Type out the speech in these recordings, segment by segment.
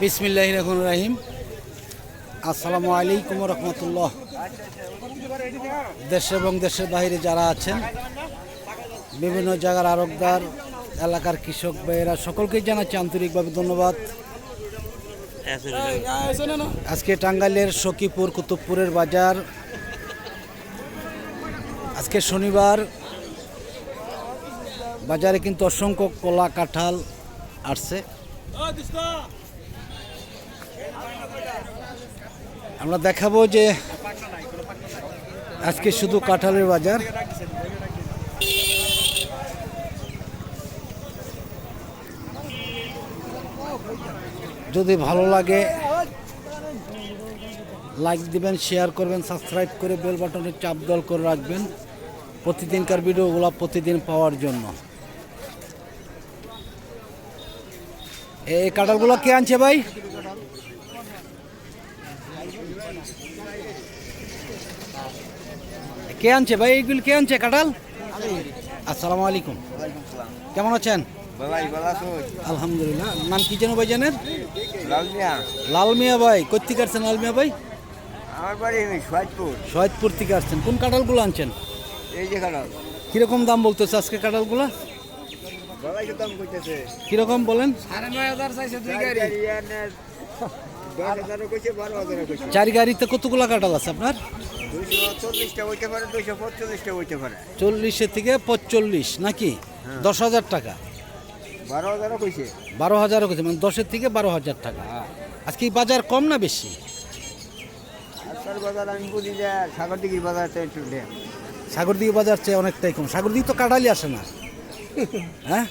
বিসমিল্লাহ রহমান রাহিম। আসসালামু আলাইকুম রহমতুল্লাহ। দেশ এবং দেশের বাইরে যারা আছেন, বিভিন্ন জায়গার আরবদার এলাকার কৃষক ভাইয়েরা, সকলকেই জানাচ্ছি আন্তরিকভাবে ধন্যবাদ। আজকে টাঙ্গাইলের সখীপুর, কুতুবপুরের বাজার। আজকে শনিবার। বাজারে কিন্তু অসংখ্য কলা কাঁঠাল আসছে। আমরা দেখাবো যে আজকে শুধু কাঁঠালের বাজার। যদি ভালো লাগে লাইক দিবেন শেয়ার করবেন সাবস্ক্রাইব করে বেল বাটনে চাপ দল করে রাখবেন। প্রতিদিনকার ভিডিওগুলো প্রতিদিন পাওয়ার জন্য। এই কাঁঠালগুলো কে আনছে ভাই? কে আনছে ভাই? এইগুলো কে আনছে কাঁঠাল? আসসালামু আলাইকুম। কেমন আছেন? আলহামদুলিল্লাহ। নাম কি যেন ভাই জানেন? লাল মিয়া ভাই। কোথেকে আসছেন লাল মিয়া ভাই? আমার বাড়ি আমি সোয়াজপুর শহীদপুর থেকে আসছেন। কোন কাঁঠালগুলো আনছেন? এই যে খারাপ কীরকম দাম বলতেছে আজকে কাঁঠালগুলো বাবাই তো দাম কইতেছে কীরকম বলেন? সাড়ে নয় হাজার চাইছে দুই গাড়ি কইছে কইছে চারি গাড়িতে কতগুলো কাঁঠাল আছে আপনার? চল্লিশের থেকে পঁচল্লিশ নাকি? দশ হাজার টাকা। বারো হাজারও কইছে। বারো হাজারও কিছু মানে দশের থেকে বারো হাজার টাকা। আজকে বাজার কম না বেশি? আজকাল বাজার আমি বুঝি যে সাগর দিঘির একটু সাগরদিঘি বাজার চেয়ে অনেকটাই কম। সাগরদিঘি তো কাঁঠালি আসে না। হ্যাঁ?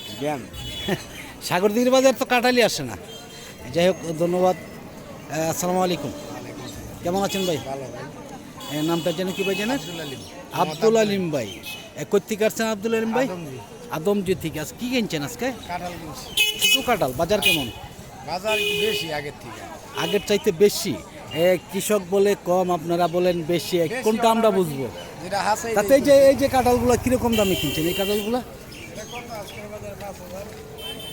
সাগরদিঘির বাজার তো কাঁঠালি আসে না। যাই হোক ধন্যবাদ। আসসালামু আলাইকুম। কেমন আছেন ভাই? ভালো নামটা যেন কি ভাই জানেন? আব্দুল আলিম। ভাই। কোথেকে আসছেন আব্দুল আলিম ভাই? আদমজি। থেকে। আজ কি কিনছেন আজকে? শুধু কাঁঠাল? বাজার কেমন? বাজার বেশি আগের থেকে। আগের চাইতে বেশি। কৃষক বলে কম আপনারা বলেন বেশি। কোনটা আমরা বুঝব? তাতে এই যে এই যে কাঁঠালগুলো কীরকম দামে কিনছেন? এই কাঁঠালগুলো?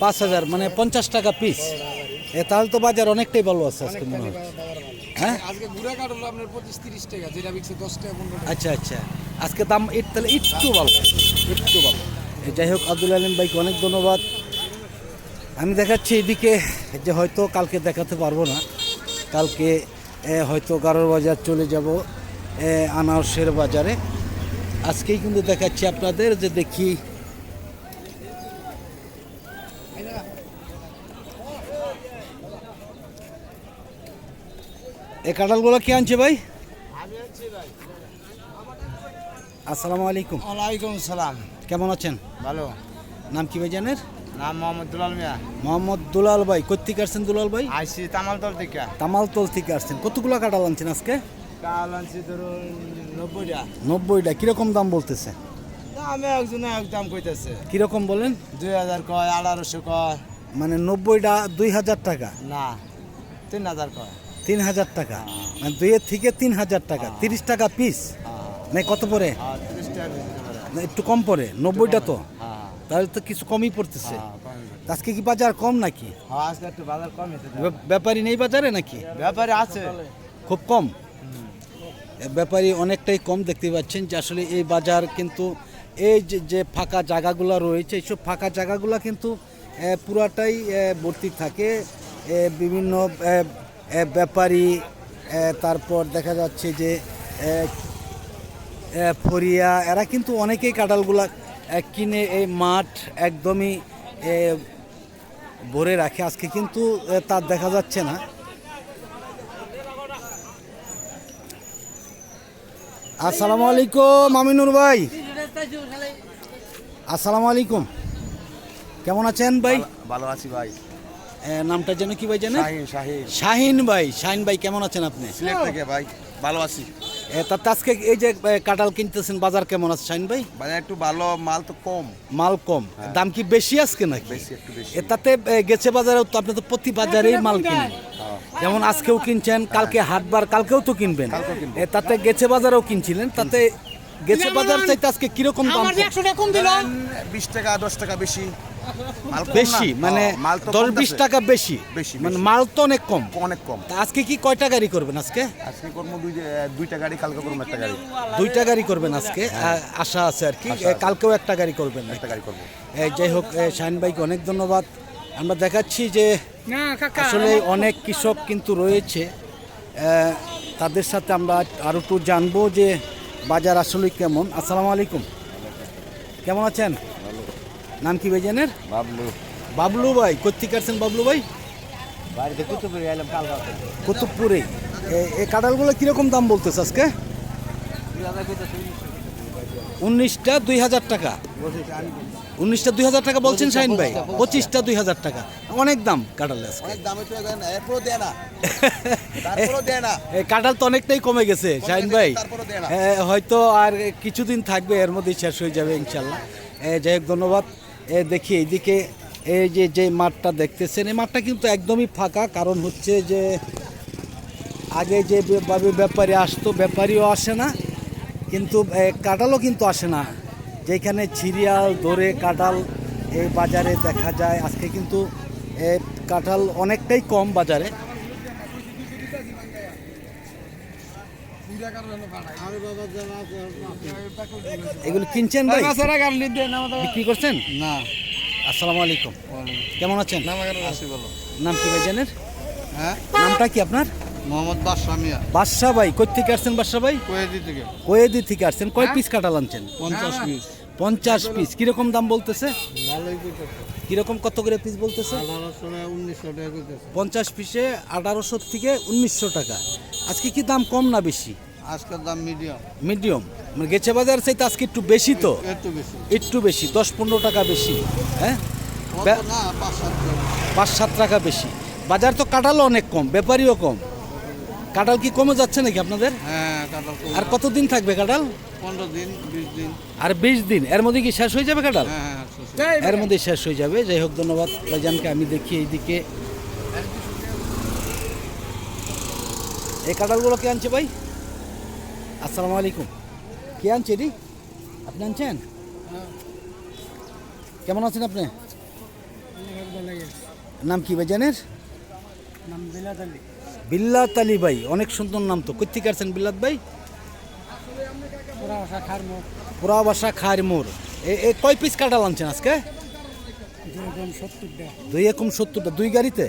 পাঁচ হাজার মানে পঞ্চাশ টাকা পিস এ তাহলে তো বাজার অনেকটাই ভালো আছে আজকে মনে হচ্ছে হ্যাঁ? আজকে গুড়া কাঠ হলো আপনার পঁচিশ তিরিশ টাকা যেটা বিকছে দশ টাকা পনেরো আচ্ছা আচ্ছা। আজকে দাম এর তাহলে একটু ভালো। একটু ভালো। যাই হোক আব্দুল আলিম ভাইকে অনেক ধন্যবাদ। আমি দেখাচ্ছি এদিকে যে হয়তো কালকে দেখাতে পারব না। কালকে হয়তো গারোর বাজার চলে যাব আনারসের বাজারে। আজকেই কিন্তু দেখাচ্ছি আপনাদের যে দেখি এই কাঁঠালগুলো কে আনছে ভাই? আসসালামু আলাইকুম। ওয়ালাইকুম সালাম। কেমন আছেন? ভালো। নাম কি ভাই জানেন নাম মোহাম্মদ দুলাল মিয়া। মোহাম্মদ দুলাল ভাই কোথেকে আসছেন দুলাল ভাই? আইসি তামালতল থেকে। তামালতল থেকে আসছেন। কতগুলো কাঁঠাল আনছেন আজকে? কাল আনছি ধরুন নব্বইটা। নব্বইটা। কীরকম দাম বলতেছে? আমি একজনে এক দাম কইতেছে। কীরকম বলেন? দুই হাজার কয় আঠারোশো কয়। মানে নব্বইটা দুই হাজার টাকা। না তিন হাজার কয়। তিন হাজার টাকা। মানে দুইয়ের থেকে তিন হাজার টাকা, তিরিশ টাকা পিস মানে কত পরে? পারে না, একটু কম পড়ে নব্বইটা তো। তাহলে তো কিছু কমই পড়তেছে। আজকে কি বাজার কম নাকি? ব্যাপারী নেই বাজারে নাকি? ব্যাপারে আছে খুব কম। ব্যাপারী অনেকটাই কম দেখতে পাচ্ছেন যে আসলে এই বাজার কিন্তু এই যে ফাঁকা জায়গাগুলো রয়েছে, এইসব ফাঁকা জায়গাগুলো কিন্তু পুরাটাই ভর্তি থাকে। বিভিন্ন ব্যাপারী তারপর দেখা যাচ্ছে যে ফরিয়া এরা কিন্তু অনেকেই কাঁঠালগুলা কিনে এই মাঠ একদমই ভরে রাখে। আজকে কিন্তু তার দেখা যাচ্ছে না। আসসালামু আলাইকুম, আমিনুর ভাই। আসসালামু আলাইকুম। কেমন আছেন ভাই? ভালো আছি ভাই। নামটা যেন কি ভাই জানেন? শাহিন ভাই। শাহিন ভাই কেমন আছেন আপনি? সিলেট থেকে ভাই ভালো আছি। তাতে আজকে এই যে কাঁঠাল কিনতেছেন বাজার কেমন আছে শাহিন ভাই? বাজার একটু ভালো মাল তো কম। মাল কম। দাম কি বেশি আজকে নাকি? বেশি একটু বেশি। এ, তাতে গেছে বাজারেও তো আপনি তো প্রতি বাজারেই মাল কিনেন। যেমন আজকেও কিনছেন কালকে হাটবার কালকেও তো কিনবেন। এ, তাতে গেছে বাজারেও কিনছিলেন তাতে গেছে বাজার চাইতে আজকে কীরকম দাম? আমার কম? একশো টাকা কম দিল। বিশ টাকা দশ টাকা বেশি। মাল বেশি মানে হ্যাঁ, মাল তো দশ কমতেছে। বিশ টাকা বেশি। বেশি, মানে মাল তো অনেক কম। অনেক কম। আজকে কি কয়টা গাড়ি করবেন আজকে? আজকে করব দুই দুইটা গাড়ি কালকে করব একটা গাড়ি। দুইটা গাড়ি করবেন আজকে? আশা আছে আর কি। কালকেও একটা গাড়ি করবেন। একটা গাড়ি করব। যাই হোক শাহিন ভাইকে অনেক ধন্যবাদ। আমরা দেখাচ্ছি যে আসলে অনেক কৃষক কিন্তু রয়েছে। তাদের সাথে আমরা আরও একটু জানব যে বাজার আসলে কেমন? আসসালামু আলাইকুম। কেমন আছেন? নাম কি ভাইজানের? বাবলু। বাবলু ভাই কোথেকে আসছেন বাবলু ভাই? বাড়িতে কুতুবপুরে এলাম কুতুবপুরে। এই কাঁঠালগুলো কীরকম দাম বলতেছে আজকে? উনিশটা দুই হাজার টাকা। উনিশটা দুই হাজার টাকা বলছেন শাহিন ভাই। পঁচিশটা। দুই হাজার টাকা। অনেক দাম কাঁঠালে কাঁঠাল তো অনেকটাই কমে গেছে শাহিন ভাই। হয়তো আর কিছুদিন থাকবে এর মধ্যেই শেষ হয়ে যাবে ইনশাল্লাহ। যাই হোক ধন্যবাদ। দেখি এইদিকে এই যে যে মাঠটা দেখতেছেন এই মাঠটা কিন্তু একদমই ফাঁকা কারণ হচ্ছে যে আগে যে ব্যাপারী আসতো ব্যাপারীও আসে না কিন্তু এ, কাঁঠালও কিন্তু আসে না। যেখানে সিরিয়াল ধরে কাঁঠাল এই বাজারে দেখা যায়। আজকে কিন্তু কাঁঠাল অনেকটাই কম বাজারে। এগুলো কিনছেন ভাই? বিক্রি করছেন? না। আসসালামু আলাইকুম। কেমন আছেন? নাম কি ভাইজানের? হ্যাঁ? নামটা কি আপনার? মোহাম্মদ বাদশাহ মিয়া। বাদশা ভাই কই থেকে আসছেন বাদশা ভাই? কোয়েদি থেকে। কোয়েদি থেকে আসছেন। কয় পিস কাঁঠাল আনছেন পঞ্চাশ পিস পঞ্চাশ পিস কীরকম দাম বলতেছে? কীরকম কত করে পিস বলতেছে? পঞ্চাশ পিসে আঠারোশো থেকে উনিশশো টাকা। আজকে কি দাম কম না বেশি? আজকের দাম মিডিয়াম মিডিয়াম মানে গেছে বাজার চাইতে আজকে একটু বেশি তো? একটু বেশি। একটু বেশি। দশ পনেরো টাকা বেশি। হ্যাঁ? পাঁচ সাত টাকা বেশি। বাজার তো কাঁঠালও অনেক কম ব্যাপারীও কম। কাঁঠাল কি কমে যাচ্ছে নাকি আপনাদের? হ্যাঁ কাঁঠাল আর কতদিন থাকবে কাঁঠাল? পনেরো দিন বিশ দিন। আর বিশ দিন এর মধ্যে কি শেষ হয়ে যাবে কাঁঠাল? হ্যাঁ হ্যাঁ। এর মধ্যে শেষ হয়ে যাবে। যাই হোক ধন্যবাদ ভাইজানকে আমি দেখি এইদিকে। এই কাঁঠালগুলো কে আনছে ভাই? আসসালামু আলাইকুম। কে আনছে রি আপনি আনছেন? কেমন আছেন আপনি? নাম কি ভাইজানের? বিল্লাত আলী ভাই, অনেক সুন্দর নাম তো। কোথেকে আসছেন বিল্লাত ভাই? পুরা বাসা খার মোড়। এ কয় পিস কাঁঠাল আনছেন আজকে? দুই একম সত্তরটা। দুই গাড়িতে?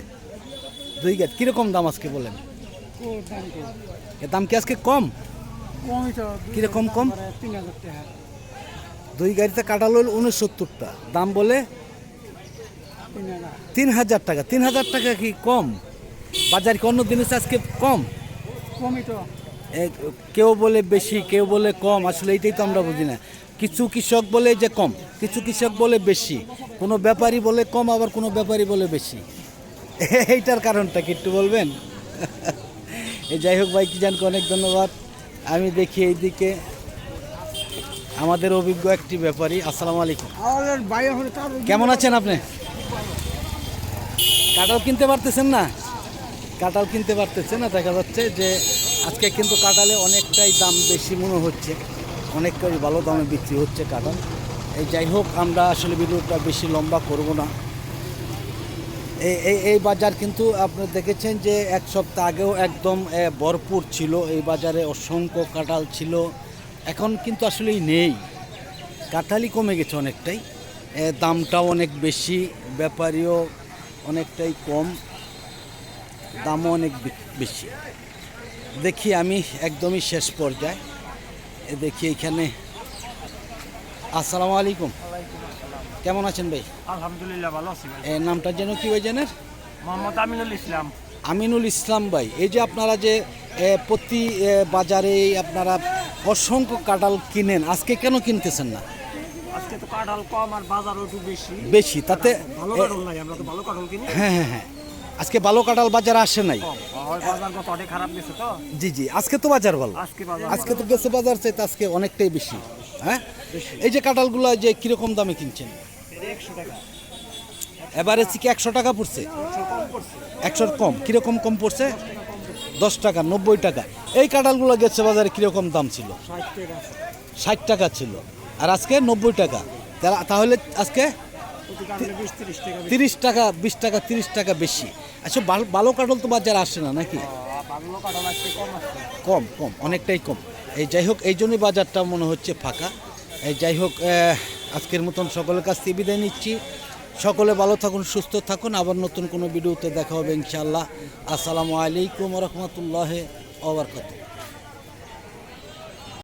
দুই গাড়ি। কীরকম দাম আজকে বলেন? দাম কি আজকে কম? কীরকম কম? দুই গাড়িতে কাঁঠাল হল উনসত্তরটা দাম বলে? তিন হাজার টাকা। তিন হাজার টাকা কি কম? বাজার কি অন্য জিনিস আজকে কম? এ, কেউ বলে বেশি কেউ বলে কম আসলে এইটাই তো আমরা বুঝি না। কিছু কৃষক বলে যে কম কিছু কৃষক বলে বেশি। কোনো ব্যাপারী বলে কম আবার কোনো ব্যাপারী বলে বেশি। এইটার কারণটা কি একটু বলবেন? এই যাই হোক ভাই কি জানকে অনেক ধন্যবাদ। আমি দেখি এইদিকে আমাদের অভিজ্ঞ একটি ব্যাপারী। আসসালামু আলাইকুম। কেমন আছেন আপনি? কাঁঠাল কিনতে পারতেছেন না? কাঁঠাল কিনতে পারতেছে না, দেখা যাচ্ছে যে আজকে কিন্তু কাঁঠালে অনেকটাই দাম বেশি মনে হচ্ছে। অনেকটাই ভালো দামে বিক্রি হচ্ছে কাঁঠাল। এই যাই হোক, আমরা আসলে ভিডিওটা বেশি লম্বা করব না। এই এই বাজার কিন্তু আপনারা দেখেছেন যে এক সপ্তাহ আগেও একদম ভরপুর ছিল। এই বাজারে অসংখ্য কাঁঠাল ছিল। এখন কিন্তু আসলেই নেই। কাঁঠালই কমে গেছে অনেকটাই। দামটাও অনেক বেশি, ব্যাপারীও অনেকটাই কম। দামও অনেক বেশি। দেখি আমি একদমই শেষ পর্যায়ে। এ দেখি এখানে। আসসালামু আলাইকুম। কেমন আছেন ভাই? আলহামদুলিল্লাহ ভালো আছি ভাই। এ, নামটা যেন কি ভাই জানেন? মোহাম্মদ আমিনুল ইসলাম। আমিনুল ইসলাম ভাই এই যে আপনারা যে প্রতি বাজারে আপনারা অসংখ্য কাঁঠাল কিনেন আজকে কেন কিনতেছেন না? আজকে তো কাঁঠাল কম আর বাজারও একটু বেশি। বেশি তাতে ভালো কাঁঠাল নাই আমরা তো ভালো কাঁঠাল কিনি। হ্যাঁ হ্যাঁ হ্যাঁ। আজকে ভালো কাঁঠাল বাজারে আসে নাই। জি জি আজকে তো বাজার ভালো। আজকে তো গেছে বাজার চাইতে আজকে অনেকটাই বেশি হ্যাঁ? এই যে কাঁঠালগুলো যে কীরকম দামে কিনছেন? একশো টাকা। এবারে কি একশো টাকা পড়ছে? একশোর কম। কীরকম কম পড়ছে? দশ টাকা নব্বই টাকা। এই কাঁঠালগুলো গেছে বাজারে কীরকম দাম ছিল? ষাট টাকা। ছিল। আর আজকে নব্বই টাকা। তাহলে- আজকে। তিরিশ টাকা বিশ টাকা তিরিশ টাকা বেশি। আচ্ছা ভালো কাটল তো বাজার আসে না নাকি? কাঁঠাল কম কম অনেকটাই কম। এই যাই হোক এই জন্যই বাজারটা মনে হচ্ছে ফাঁকা। এই যাই হোক আজকের মতন সকলের কাছ থেকে বিদায় নিচ্ছি। সকলে ভালো থাকুন সুস্থ থাকুন। আবার নতুন কোনো ভিডিওতে দেখা হবে ইনশাআল্লাহ। আসসালামু আলাইকুম রহমতুল্লাহ ওবরকাত